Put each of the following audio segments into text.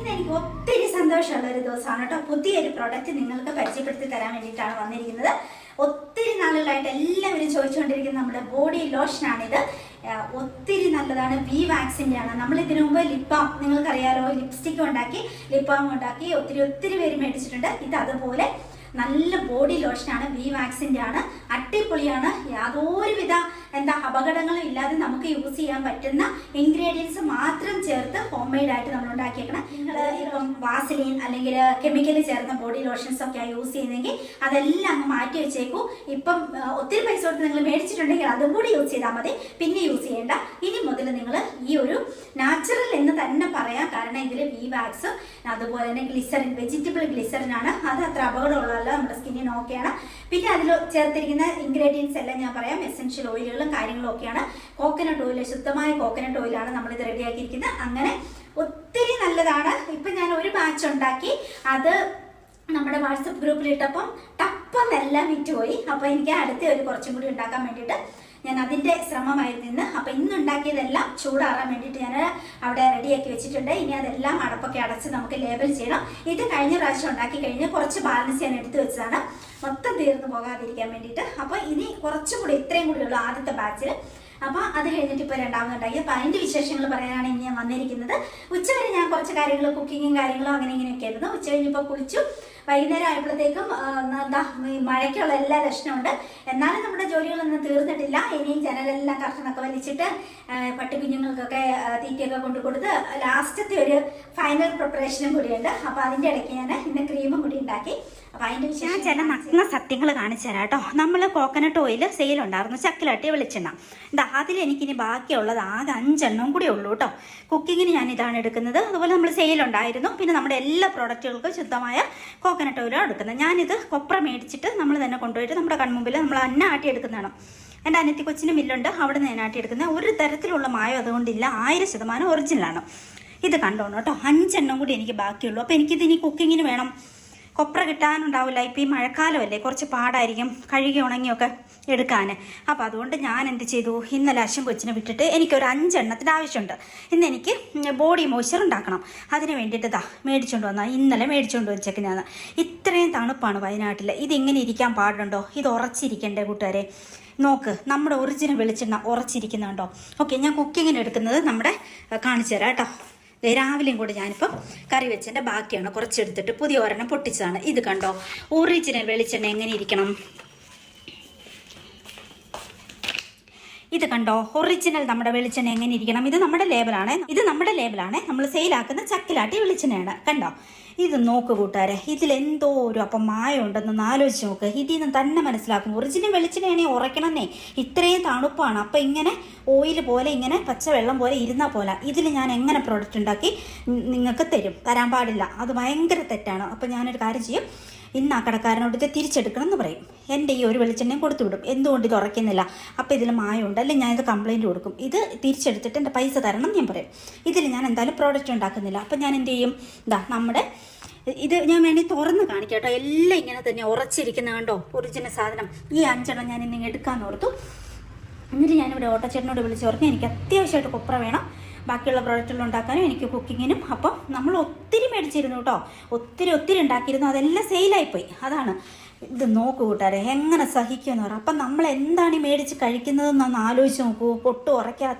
ഇന്ന് എനിക്ക് ഒത്തിരി സന്തോഷമുള്ള ഒരു ദിവസമാണ് കേട്ടോ. പുതിയൊരു പ്രോഡക്റ്റ് നിങ്ങൾക്ക് പരിചയപ്പെടുത്തി തരാൻ വേണ്ടിയിട്ടാണ് വന്നിരിക്കുന്നത്. ഒത്തിരി നാളുകളായിട്ട് എല്ലാവരും ചോദിച്ചുകൊണ്ടിരിക്കുന്ന നമ്മുടെ ബോഡി ലോഷനാണിത് ഒത്തിരി നല്ലതാണ്. വി വാക്സിന്റെ ആണ്. നമ്മൾ ഇതിനു മുമ്പ് ലിപ്പാം നിങ്ങൾക്കറിയാലോ ലിപ്സ്റ്റിക് ഉണ്ടാക്കി ലിപ്പാം ഉണ്ടാക്കി ഒത്തിരി ഒത്തിരി പേര് മേടിച്ചിട്ടുണ്ട്. ഇത് അതുപോലെ നല്ല ബോഡി ലോഷനാണ് വി വാക്സിന്റെ ആണ്. അടിപൊളിയാണ്. യാതൊരുവിധ എന്താ അപകടങ്ങളും ഇല്ലാതെ നമുക്ക് യൂസ് ചെയ്യാൻ പറ്റുന്ന ഇൻഗ്രീഡിയൻസ് മാത്രം ചേർത്ത് ഹോം മെയ്ഡ് ആയിട്ട് നമ്മൾ ഉണ്ടാക്കിയേക്കണം. നിങ്ങൾ ഇപ്പം വാസലിൻ അല്ലെങ്കിൽ കെമിക്കൽ ചേർന്ന ബോഡി ലോഷൻസ് ഒക്കെ യൂസ് ചെയ്യുന്നെങ്കിൽ അതെല്ലാം അങ്ങ് മാറ്റി വെച്ചേക്കൂ. ഇപ്പം ഒത്തിരി പൈസ കൊടുത്ത് നിങ്ങൾ മേടിച്ചിട്ടുണ്ടെങ്കിൽ അതും കൂടി യൂസ് ചെയ്താൽ മതി. പിന്നെ യൂസ് ചെയ്യേണ്ട. ഇനി മുതൽ നിങ്ങൾ ഈ ഒരു നാച്ചുറൽ എന്ന് തന്നെ പറയാം കാരണം ഇതിൽ വി വാക്സ് അതുപോലെ തന്നെ ഗ്ലിസറിൻ വെജിറ്റബിൾ ഗ്ലിസറിൻ ആണ്. അത് അത്ര അപകടമുള്ളതല്ല നമ്മുടെ സ്കിന്നിന് ഓക്കെയാണ് പിന്നെ അതിൽ ചേർത്തിരിക്കുന്ന ഇൻഗ്രീഡിയൻസ് എല്ലാം ഞാൻ പറയാം. എസെൻഷ്യൽ ഓയിലുകളും കാര്യങ്ങളും ഒക്കെയാണ് കോക്കനട്ട് ഓയിൽ ശുദ്ധമായ കോക്കനട്ട് ഓയിലാണ് നമ്മൾ ഇത് റെഡിയാക്കിയിരിക്കുന്നത് അങ്ങനെ ഒത്തിരി നല്ലതാണ്. ഇപ്പം ഞാൻ ഒരു ബാച്ച് ഉണ്ടാക്കി. അത് നമ്മുടെ വാട്സപ്പ് ഗ്രൂപ്പിലിട്ടപ്പം ടപ്പെന്നെല്ലാം വിറ്റുപോയി. അപ്പോൾ എനിക്ക് അടുത്ത ഒരു കുറച്ചും കൂടി ഉണ്ടാക്കാൻ വേണ്ടിയിട്ട് ഞാൻ അതിന്റെ ശ്രമമായിരുന്നു ഇന്ന്. അപ്പോൾ ഇന്ന് ഉണ്ടാക്കിയതെല്ലാം ചൂടാറാൻ വേണ്ടിയിട്ട് ഞാൻ അവിടെ റെഡിയാക്കി വെച്ചിട്ടുണ്ട്. ഇനി അതെല്ലാം അടപ്പൊക്കെ അടച്ച് നമുക്ക് ലേബൽ ചെയ്യണം. ഇത് കഴിഞ്ഞ പ്രാവശ്യം ഉണ്ടാക്കി കഴിഞ്ഞ് കുറച്ച് ബാലൻസ് ഞാൻ എടുത്തു വെച്ചതാണ്. മൊത്തം തീർന്നു പോകാതിരിക്കാൻ വേണ്ടിയിട്ട്. അപ്പോൾ ഇനി കുറച്ചും കൂടി ഇത്രയും കൂടി ഉള്ളൂ ആദ്യത്തെ ബാച്ചിൽ അപ്പോൾ അത് കഴിഞ്ഞിട്ട് ഇപ്പോൾ രണ്ടാമതുണ്ടായി അപ്പോൾ അതിന്റെ വിശേഷങ്ങൾ പറയാനാണ് ഇനി ഞാൻ വന്നിരിക്കുന്നത്. ഉച്ചവരെ ഞാൻ കുറച്ച് കാര്യങ്ങൾ കുക്കിങ്ങും കാര്യങ്ങളും അങ്ങനെ ഇങ്ങനെയൊക്കെ ആയിരുന്നു. ഉച്ച കഴിഞ്ഞപ്പോൾ കുളിച്ചു. വൈകുന്നേരം ആയപ്പോഴത്തേക്കും എന്താ മഴയ്ക്കുള്ള എല്ലാ ലക്ഷണമുണ്ട്. എന്നാലും നമ്മുടെ ജോലികളൊന്നും തീർന്നിട്ടില്ല. ഇനിയും ജനലെല്ലാം കർഷണമൊക്കെ വലിച്ചിട്ട് പട്ടിക്കുഞ്ഞുങ്ങൾക്കൊക്കെ തീറ്റയൊക്കെ കൊണ്ടു കൊടുത്ത് ലാസ്റ്റത്തെ ഒരു ഫൈനൽ പ്രിപ്പറേഷനും കൂടിയുണ്ട്. അപ്പോൾ അതിന്റെ ഇടയ്ക്ക് ഞാൻ ഇന്ന് ക്രീമും കൂടി ഉണ്ടാക്കി. അതിന്റെ ഞാൻ ചില നഗ്ന സത്യങ്ങൾ കാണിച്ചു തരാം കേട്ടോ. നമ്മൾ കോക്കനട്ട് ഓയിൽ സെയിൽ സെയിലുണ്ടായിരുന്നു ചക്കിലട്ടി വെളിച്ചെണ്ണ. എന്താ അതിൽ എനിക്കിനി ബാക്കിയുള്ളത് ആകെ അഞ്ചെണ്ണം കൂടി ഉള്ളൂ കേട്ടോ. കുക്കിങ്ങിന് ഞാൻ ഇതാണ് എടുക്കുന്നത്. അതുപോലെ നമ്മൾ സെയിൽ ഉണ്ടായിരുന്നു പിന്നെ നമ്മുടെ എല്ലാ പ്രോഡക്റ്റുകൾക്കും ശുദ്ധമായ കോക്കനട്ട് ഓയിലാണ് എടുക്കുന്നത്. ഞാനിത് കൊപ്ര മേടിച്ചിട്ട് നമ്മൾ തന്നെ കൊണ്ടുപോയിട്ട് നമ്മുടെ കൺമുമ്പിൽ നമ്മൾ അന്ന ആട്ടി എടുക്കുന്നതാണ്. എന്റെ അനത്തി കൊച്ചിന് മില്ലുണ്ട്. അവിടെ നിന്ന് ഞാൻ ആട്ടി എടുക്കുന്നത്. ഒരു തരത്തിലുള്ള മായം അതുകൊണ്ടില്ല. ആയിരം ശതമാനം ഒറിജിനലാണ് ഇത് കണ്ടോണം കേട്ടോ. അഞ്ചെണ്ണം കൂടി എനിക്ക് ബാക്കിയുള്ളൂ. അപ്പോൾ എനിക്കിത് ഇനി കുക്കിങ്ങിന് വേണം. കൊപ്ര കിട്ടാനുണ്ടാവില്ല. ഇപ്പം ഈ മഴക്കാലമല്ലേ കുറച്ച് പാടായിരിക്കും കഴുകി ഉണങ്ങിയൊക്കെ എടുക്കാൻ അപ്പോൾ അതുകൊണ്ട് ഞാൻ എന്ത് ചെയ്തു? ഇന്നലെ അശം കൊച്ചിനെ വിട്ടിട്ട് എനിക്കൊരു അഞ്ചെണ്ണത്തിന് ആവശ്യമുണ്ട്. ഇന്ന് എനിക്ക് ബോഡി മോയ്സ്ചർ ഉണ്ടാക്കണം. അതിന് വേണ്ടിയിട്ട് ഇതാ മേടിച്ചുകൊണ്ട് വന്നാൽ ഇന്നലെ മേടിച്ചുകൊണ്ട് ഞാൻ. ഇത്രയും തണുപ്പാണ് വയനാട്ടിൽ ഇതിങ്ങനെ ഇരിക്കാൻ പാടുണ്ടോ? ഇത് ഉറച്ചിരിക്കണ്ടേ കൂട്ടുകാരെ? നോക്ക് നമ്മുടെ ഒറിജിനൽ വെളിച്ചെണ്ണ ഉറച്ചിരിക്കുന്നുണ്ടോ? ഓക്കെ ഞാൻ കുക്കിങ്ങിന് എടുക്കുന്നത് നമ്മുടെ കാണിച്ചു തരാം കേട്ടോ. രാവിലെയും കൂടി ഞാനിപ്പം കറി വെച്ചതിന്റെ ബാക്കിയാണ്. കുറച്ചെടുത്തിട്ട് പുതിയ ഒരെണ്ണം പൊട്ടിച്ചതാണ്. ഇത് കണ്ടോ? ഒറിജിനൽ വെളിച്ചെണ്ണ എങ്ങനെ ഇരിക്കണം? ഇത് കണ്ടോ? ഒറിജിനൽ നമ്മുടെ വെളിച്ചെണ്ണ എങ്ങനെ ഇരിക്കണം? ഇത് നമ്മുടെ ലേബലാണ് ഇത് നമ്മുടെ ലേബലാണ് നമ്മൾ സെയിലാക്കുന്ന ചക്കിലാട്ടി വെളിച്ചെണ്ണയാണ്. കണ്ടോ? ഇത് നോക്ക് കൂട്ടുകാരെ ഇതിൽ എന്തോ ഒരു അപ്പം മായം ഉണ്ടെന്ന് ആലോചിച്ച് നോക്ക്. ഇതിൽ നിന്ന് തന്നെ മനസ്സിലാക്കും ഒറിജിനൽ വെളിച്ചെണ്ണയാണെങ്കിൽ ഉറയ്ക്കണമെന്നേ ഇത്രയും തണുപ്പാണ്. അപ്പം ഇങ്ങനെ ഓയിൽ പോലെ ഇങ്ങനെ പച്ചവെള്ളം പോലെ ഇരുന്നാൽ പോലെ ഇതിൽ ഞാൻ എങ്ങനെ പ്രോഡക്റ്റ് ഉണ്ടാക്കി? നിങ്ങൾക്ക് തരും. തരാൻ പാടില്ല. അത് ഭയങ്കര തെറ്റാണ്. അപ്പം ഞാനൊരു കാര്യം ചെയ്യും. ഇന്ന് ആ കടക്കാരനോട് തിരിച്ചെടുക്കണം എന്ന് പറയും. എന്റെ ഈ ഒരു വെളിച്ചെണ്ണയും കൊടുത്തു വിടും എന്തുകൊണ്ട് ഇത് ഉറയ്ക്കുന്നില്ല? അപ്പോൾ ഇതിൽ മായമുണ്ട്. അല്ലെങ്കിൽ ഞാനിത് കംപ്ലയിന്റ് കൊടുക്കും. ഇത് തിരിച്ചെടുത്തിട്ട് എന്റെ പൈസ തരണം ഞാൻ പറയും. ഇതിൽ ഞാൻ എന്തായാലും പ്രോഡക്റ്റ് ഉണ്ടാക്കുന്നില്ല. അപ്പം ഞാൻ എന്ത് ചെയ്യും? ഇതാ നമ്മുടെ ഇത് ഞാൻ വേണമെങ്കിൽ തുറന്ന് കാണിക്കാം എല്ലാം ഇങ്ങനെ തന്നെ ഉറച്ചിരിക്കുന്ന കണ്ടോ? ഒറിജിനൽ സാധനം. ഈ അഞ്ചെണ്ണം ഞാൻ ഇന്ന് എടുക്കാമെന്ന് ഓർത്തു. എന്നിട്ട് ഞാനിവിടെ ഓട്ടച്ചേട്ടനോട് വിളിച്ച് ഓർത്തു എനിക്ക് അത്യാവശ്യമായിട്ട് കൊപ്ര വേണം. ബാക്കിയുള്ള പ്രോഡക്റ്റുകൾ ഉണ്ടാക്കാനും എനിക്ക് കുക്കിങ്ങിനും അപ്പം നമ്മൾ ഒത്തിരി മേടിച്ചിരുന്നു കേട്ടോ. ഒത്തിരി ഒത്തിരി ഉണ്ടാക്കിയിരുന്നു. അതെല്ലാം സെയിലായിപ്പോയി. അതാണ്. ഇത് നോക്കൂ കൂട്ടുകാരെ എങ്ങനെ സഹിക്കുമെന്ന് പറയാം അപ്പം നമ്മൾ എന്താണ് ഈ മേടിച്ച് കഴിക്കുന്നതെന്നൊന്ന് ആലോചിച്ച് നോക്കൂ. പൊട്ടു ഉറയ്ക്കാത്ത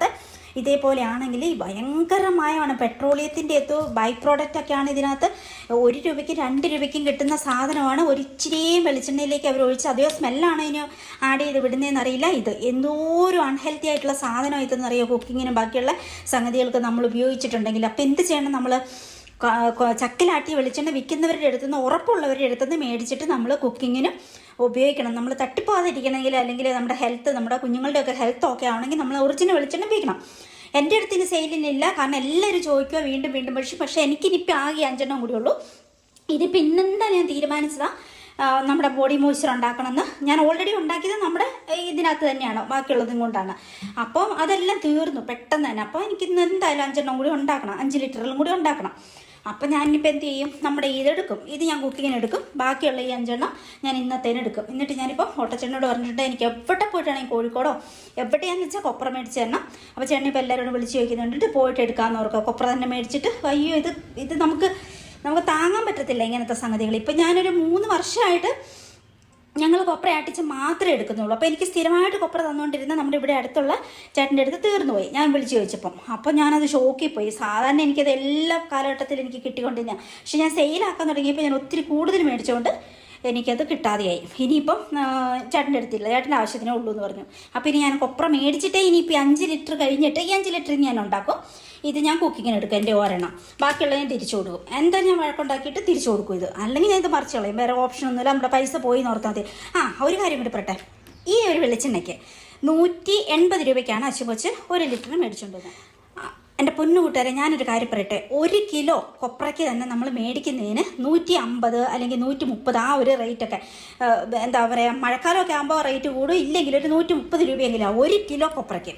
ഇതേപോലെ ആണെങ്കിൽ ഭയങ്കരമായാണ് പെട്രോളിയത്തിന്റെ എത്തോ ബൈ പ്രോഡക്റ്റ് ഒക്കെയാണ് ഇതിനകത്ത്. ഒരു രൂപയ്ക്കും രണ്ട് രൂപയ്ക്കും കിട്ടുന്ന സാധനമാണ്. ഒരു ഇച്ചിരിയും വെളിച്ചെണ്ണയിലേക്ക് അവർ ഒഴിച്ച് അതേ സ്മെല്ലാണ് ഇതിന് ആഡ് ചെയ്ത് വിടുന്നതെന്ന് അറിയില്ല. ഇത് എന്തോരം അൺഹെൽത്തി ആയിട്ടുള്ള സാധനം ഇതെന്ന് അറിയോ? കുക്കിങ്ങിനും ബാക്കിയുള്ള സംഗതികൾക്ക് നമ്മൾ ഉപയോഗിച്ചിട്ടുണ്ടെങ്കിൽ. അപ്പോൾ എന്ത് ചെയ്യണം നമ്മൾ? ചക്കിലാട്ടി വെളിച്ചെണ്ണ വിൽക്കുന്നവരുടെ അടുത്തുനിന്ന് ഉറപ്പുള്ളവരുടെ അടുത്തുനിന്ന് മേടിച്ചിട്ട് നമ്മൾ കുക്കിങ്ങിനും ഉപയോഗിക്കണം. നമ്മൾ തട്ടിപ്പോകാതിരിക്കണമെങ്കിൽ അല്ലെങ്കിൽ നമ്മുടെ ഹെൽത്ത് നമ്മുടെ കുഞ്ഞുങ്ങളുടെയൊക്കെ ഹെൽത്ത് ഒക്കെ ആണെങ്കിൽ നമ്മൾ ഒറിജിനൽ വെളിച്ചെണ്ണ ഉപയോഗിക്കണം. എന്റെ അടുത്ത് ഇനി സെയിലിനില്ല കാരണം എല്ലാവരും ചോദിക്കുക വീണ്ടും വീണ്ടും. പക്ഷേ പക്ഷേ എനിക്കിനിപ്പോൾ ആകെ അഞ്ചെണ്ണം കൂടി ഉള്ളൂ. ഇതിപ്പോൾ ഇന്നെന്താ ഞാൻ തീരുമാനിച്ചതാണ് നമ്മുടെ ബോഡി മോയ്സ്ചർ ഉണ്ടാക്കണമെന്ന്. ഞാൻ ഓൾറെഡി ഉണ്ടാക്കിയത് നമ്മുടെ ഇതിനകത്ത് തന്നെയാണ്. ബാക്കിയുള്ളതും കൊണ്ടാണ്. അപ്പം അതെല്ലാം തീർന്നു. പെട്ടെന്ന് തന്നെ. അപ്പോൾ എനിക്കിന്ന് എന്തായാലും അഞ്ചെണ്ണം കൂടി ഉണ്ടാക്കണം. അഞ്ച് ലിറ്ററിലും കൂടി ഉണ്ടാക്കണം. അപ്പം ഞാനിപ്പോൾ എന്ത് ചെയ്യും? നമ്മുടെ ഇതെടുക്കും ഇത് ഞാൻ കുക്കിങ്ങിന് എടുക്കും. ബാക്കിയുള്ള ഈ അഞ്ചെണ്ണം ഞാൻ ഇന്നത്തേന് എടുക്കും. എന്നിട്ട് ഞാനിപ്പോൾ ഓട്ടച്ചെണ്ണോട് പറഞ്ഞിട്ട് എനിക്ക് എവിടെ പോയിട്ടാണെങ്കിൽ കോഴിക്കോടോ? എവിടെയാണെന്ന് വെച്ചാൽ കൊപ്ര മേടിച്ച് തരണം. അപ്പോൾ ചേട്ടൻ ഇപ്പോൾ എല്ലാവരോടും വിളിച്ച് ചോദിക്കുന്നുണ്ട്. പോയിട്ട് എടുക്കാമെന്ന് ഓർക്കുക കൊപ്ര തന്നെ മേടിച്ചിട്ട് അയ്യോ ഇത് ഇത് നമുക്ക് നമുക്ക് താങ്ങാൻ പറ്റത്തില്ല ഇങ്ങനത്തെ സംഗതികൾ. ഇപ്പം ഞാനൊരു മൂന്ന് വർഷമായിട്ട് ഞങ്ങൾ കൊപ്ര ആട്ടിച്ച് മാത്രമേ എടുക്കുന്നുള്ളൂ. അപ്പോൾ എനിക്ക് സ്ഥിരമായിട്ട് കൊപ്ര തന്നുകൊണ്ടിരുന്ന നമ്മുടെ ഇവിടെ അടുത്തുള്ള ചേട്ടന്റെ അടുത്ത് തീർന്നു പോയി. ഞാൻ വിളിച്ചു ചോദിച്ചപ്പം. അപ്പോൾ ഞാനത് ഷോക്കിൽ പോയി. സാധാരണ എനിക്കത് എല്ലാ കാലഘട്ടത്തിലും എനിക്ക് കിട്ടിക്കൊണ്ടിരുന്ന പക്ഷെ ഞാൻ സെയിലാക്കാൻ തുടങ്ങിയപ്പോൾ ഞാൻ ഒത്തിരി കൂടുതൽ മേടിച്ചുകൊണ്ട് എനിക്കത് കിട്ടാതെയായി. ഇനിയിപ്പം ചേട്ടന്റെ അടുത്തില്ല. ചേട്ടന്റെ ആവശ്യത്തിനേ ഉള്ളൂ എന്ന് പറഞ്ഞു. അപ്പോൾ ഇനി ഞാൻ കൊപ്ര മേടിച്ചിട്ടേ ഇനിയിപ്പോൾ അഞ്ച് ലിറ്റർ കഴിഞ്ഞിട്ട് ഈ അഞ്ച് ലിറ്റർ ഞാൻ ഉണ്ടാക്കും. ഇത് ഞാൻ കുക്കിങ്ങിന് എടുക്കും എന്റെ ഒരെണ്ണം. ബാക്കിയുള്ളത് ഞാൻ തിരിച്ചു കൊടുക്കും. എന്താ ഞാൻ വഴക്കുണ്ടാക്കിയിട്ട് തിരിച്ചു കൊടുക്കും ഇത്. അല്ലെങ്കിൽ ഞാൻ ഇത് മറിച്ച് കളയും. വേറെ ഓപ്ഷൻ ഒന്നുമില്ല. നമ്മുടെ പൈസ പോയി നോർത്താൽ മതി. ആ ഒരു കാര്യം കൂടി പറട്ടെ ഈ ഒരു വെളിച്ചെണ്ണയ്ക്ക് നൂറ്റി എൺപത് രൂപയ്ക്കാണ് അച്ചുകൊച്ച് ഒരു ലിറ്റർ മേടിച്ചുകൊണ്ട് വന്നത് ആ, എന്റെ പൊന്നു കൂട്ടുകാരെ ഞാനൊരു കാര്യം പറയട്ടെ. ഒരു കിലോ കൊപ്രയ്ക്ക് തന്നെ നമ്മൾ മേടിക്കുന്നതിന് നൂറ്റി അമ്പത് അല്ലെങ്കിൽ നൂറ്റി മുപ്പത് ആ ഒരു റേറ്റൊക്കെ എന്താ പറയുക മഴക്കാലമൊക്കെ ആകുമ്പോൾ റേറ്റ് കൂടും. ഇല്ലെങ്കിൽ ഒരു നൂറ്റി മുപ്പത് രൂപയെങ്കിലും ഒരു കിലോ കൊപ്രയ്ക്ക്.